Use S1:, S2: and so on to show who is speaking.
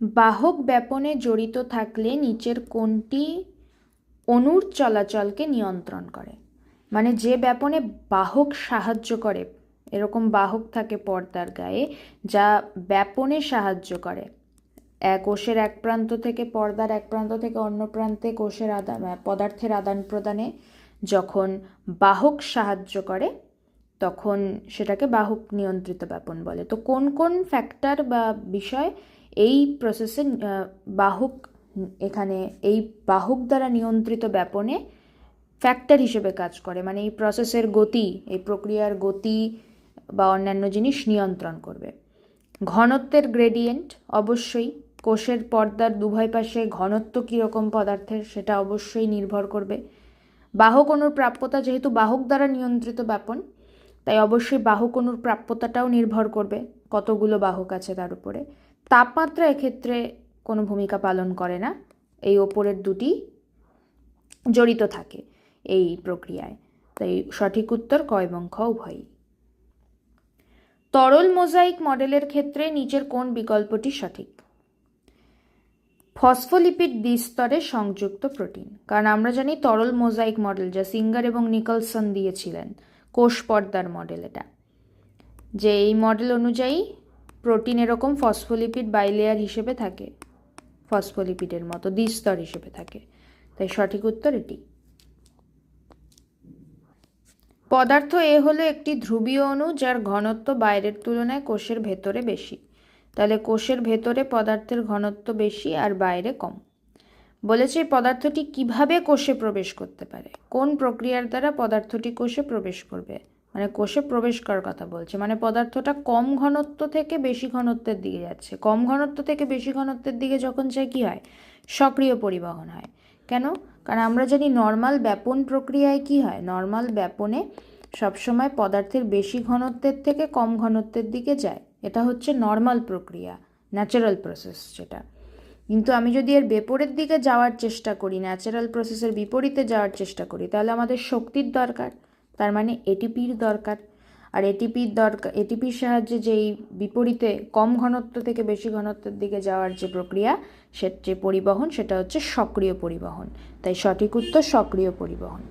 S1: বাহক ব্যাপনে জড়িত থাকলে নিচের কোনটি অণুর চলাচলকে নিয়ন্ত্রণ করে। মানে যে ব্যাপনে বাহক সাহায্য করে, এরকম বাহক থাকে পর্দার গায়ে, যা ব্যাপনে সাহায্য করে। এক কোষের এক প্রান্ত থেকে পর্দার এক প্রান্ত থেকে অন্য প্রান্তে কোষের আদান পদার্থের আদান প্রদানে যখন বাহক সাহায্য করে, তখন সেটাকে বাহক নিয়ন্ত্রিত ব্যাপন বলে। তো কোন কোন ফ্যাক্টর বা বিষয় এই প্রসেসে বাহক, এখানে এই বাহক দ্বারা নিয়ন্ত্রিত ব্যাপনে ফ্যাক্টর হিসেবে কাজ করে। মানে এই প্রসেসের গতি, এই প্রক্রিয়ার গতি বা অন্যান্য জিনিস নিয়ন্ত্রণ করবে। ঘনত্বের গ্রেডিয়েন্ট অবশ্যই, কোষের পর্দার দুভয় পাশে ঘনত্ব কীরকম পদার্থের সেটা অবশ্যই নির্ভর করবে। বাহক অণুর প্রাপ্যতা যেহেতু বাহক দ্বারা নিয়ন্ত্রিত ব্যাপন, তাই অবশ্যই বাহক অণুর প্রাপ্যতাটাও নির্ভর করবে কতগুলো বাহক আছে তার উপরে। তাপমাত্রা এক্ষেত্রে কোনো ভূমিকা পালন করে না। এই ওপরের দুটি জড়িত থাকে এই প্রক্রিয়ায়। তাই সঠিক উত্তর ক এবং খ উভয়ই। তরল মোজাইক মডেলের ক্ষেত্রে নিচের কোন বিকল্পটি সঠিক? ফসফোলিপিড দ্বিস্তরে সংযুক্ত প্রোটিন। কারণ আমরা জানি তরল মোজাইক মডেল যা সিঙ্গার এবং নিকলসন দিয়েছিলেন। কোষ পর্দার মডেল এটা। যে এই মডেল অনুযায়ী প্রোটিন এরকম ফসফোলিপিড বাইলেয়ার হিসেবে থাকে, ফসফোলিপিডের মতো দ্বিস্তর হিসেবে থাকে। তাই সঠিক উত্তর এটি। পদার্থ এ হলো একটি ধ্রুবীয় অণু যার ঘনত্ব বাইরের তুলনায় কোষের ভেতরে বেশি। তাহলে কোষের ভেতরে পদার্থের ঘনত্ব বেশি আর বাইরে কম। বলেছে পদার্থটি কীভাবে কোষে প্রবেশ করতে পারে? কোন প্রক্রিয়ার দ্বারা পদার্থটি কোষে প্রবেশ করবে? মানে কোষে প্রবেশ করার কথা বলছে। মানে পদার্থটা কম ঘনত্ব থেকে বেশি ঘনত্বের দিকে যাচ্ছে। কম ঘনত্ব থেকে বেশি ঘনত্বের দিকে যখন যায়, কী হয়? সক্রিয় পরিবহন হয়। কেন? কারণ আমরা জানি নর্মাল ব্যাপন প্রক্রিয়ায় কি হয়? নর্মাল ব্যাপনে সবসময় পদার্থের বেশি ঘনত্বের থেকে কম ঘনত্বের দিকে যায়। এটা হচ্ছে নর্মাল প্রক্রিয়া ন্যাচারাল প্রসেস যেটা। কিন্তু আমি যদি এর বিপরীত দিকে যাওয়ার চেষ্টা করি ন্যাচারাল প্রসেসের বিপরীতে যাওয়ার চেষ্টা করি, তাহলে আমাদের শক্তির দরকার। তার মানে এটিপির দরকার। আর এটিপির দরকার এটিপির সাহায্যে যেই বিপরীতে কম ঘনত্ব থেকে বেশি ঘনত্বের দিকে যাওয়ার যে প্রক্রিয়া, সে যে পরিবহন, সেটা হচ্ছে সক্রিয় পরিবহন। তাই সঠিক উত্তর সক্রিয় পরিবহন।